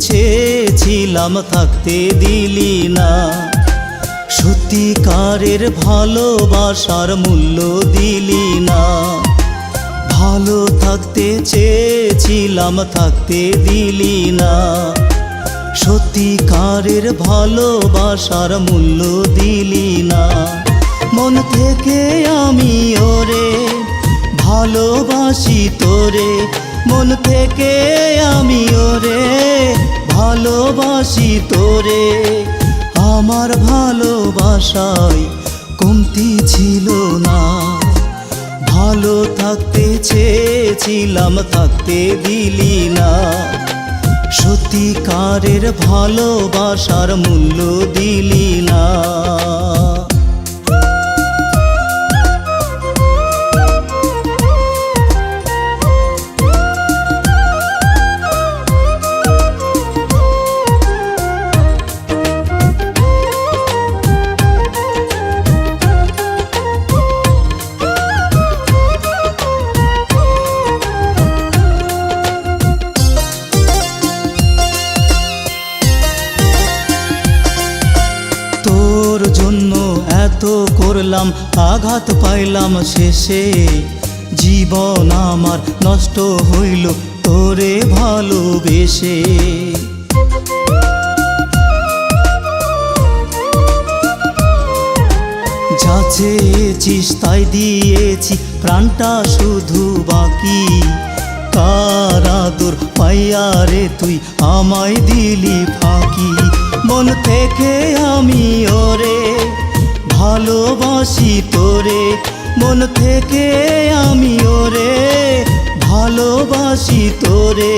চেয়েছিলাম, থাকতে দিলি না। সত্যিকারের ভালোবাসার মূল্য দিলি না। ভালো থাকতে চেয়েছিলাম, থাকতে দিলি না। সত্যিকারের ভালোবাসার মূল্য দিলি না। মন থেকে আমি ওরে ভালোবাসি তোরে মন থেকে আমি ওরে ভালোবাসি তোরে। আমার ভালোবাসায় কমতি ছিল না। ভালো থাকতে চেয়েছিলাম, থাকতে দিলি না। সত্যিকারের ভালোবাসার মূল্য দিলি না। এত করলাম, আঘাত পাইলাম শেষে। জীবন আমার নষ্ট হইল, তোরে ভালোবেসে। যা তাই দিয়েছি, প্রাণটা শুধু বাকি। কার আদর পাইয়া রে তুই আমায় দিলি ফাঁকি? মন থেকে আমি ওরে ভালোবাসি তোরে, মন থেকে আমি ওরে, ভালোবাসি তোরে।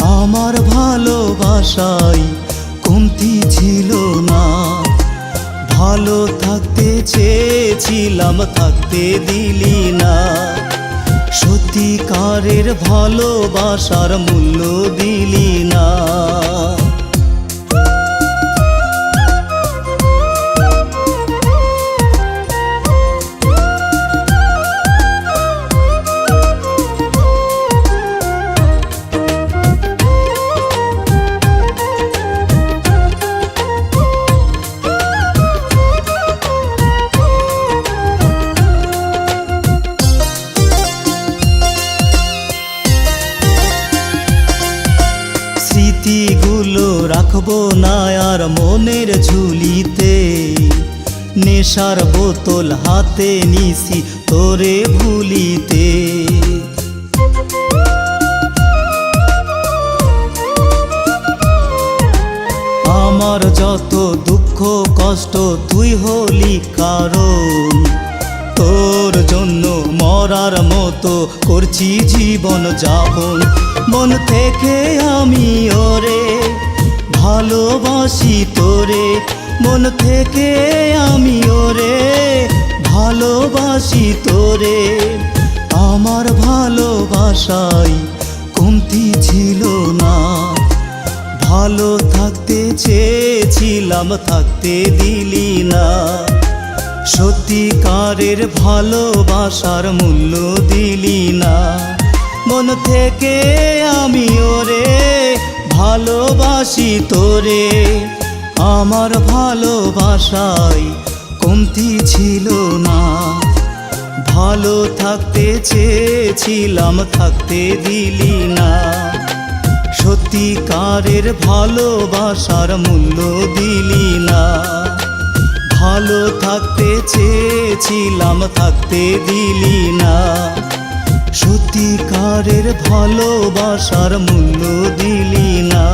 আমার ভালোবাসাই কমতি ছিল না। ভালো থাকতে চেয়েছিলাম, থাকতে দিলি না। সত্যিকারের ভালোবাসার মূল্য দিলি না। আর মনের ঝুলিতে, নেশার বোতল হাতে নিছি তোরে ভুলিতে। আমার যত দুঃখ কষ্ট, তুই হলি কারণ। তোর জন্য মরার মতো করছি জীবন যাপন। মন থেকে আমি ওরে ভালোবাসি তোরে, মন থেকে আমি ওরে। ভালোবাসি তোরে, আমার ভালোবাসাই কমতি ছিল না। ভালো থাকতে চেয়েছিলাম, থাকতে দিলি না। সত্যিকারের ভালোবাসার মূল্য দিলি না। মন থেকে আমি ওরে ভালোবাসি তোরে, আমার ভালোবাসায় কমতি ছিল না। ভালো থাকতে চেয়েছিলাম, থাকতে দিলি না। সত্যিকারের ভালোবাসার মূল্য দিলি না। ভালো থাকতে চেয়েছিলাম, থাকতে দিলি না। সত্যিকারের ভালোবাসার মূল্য দিলি না।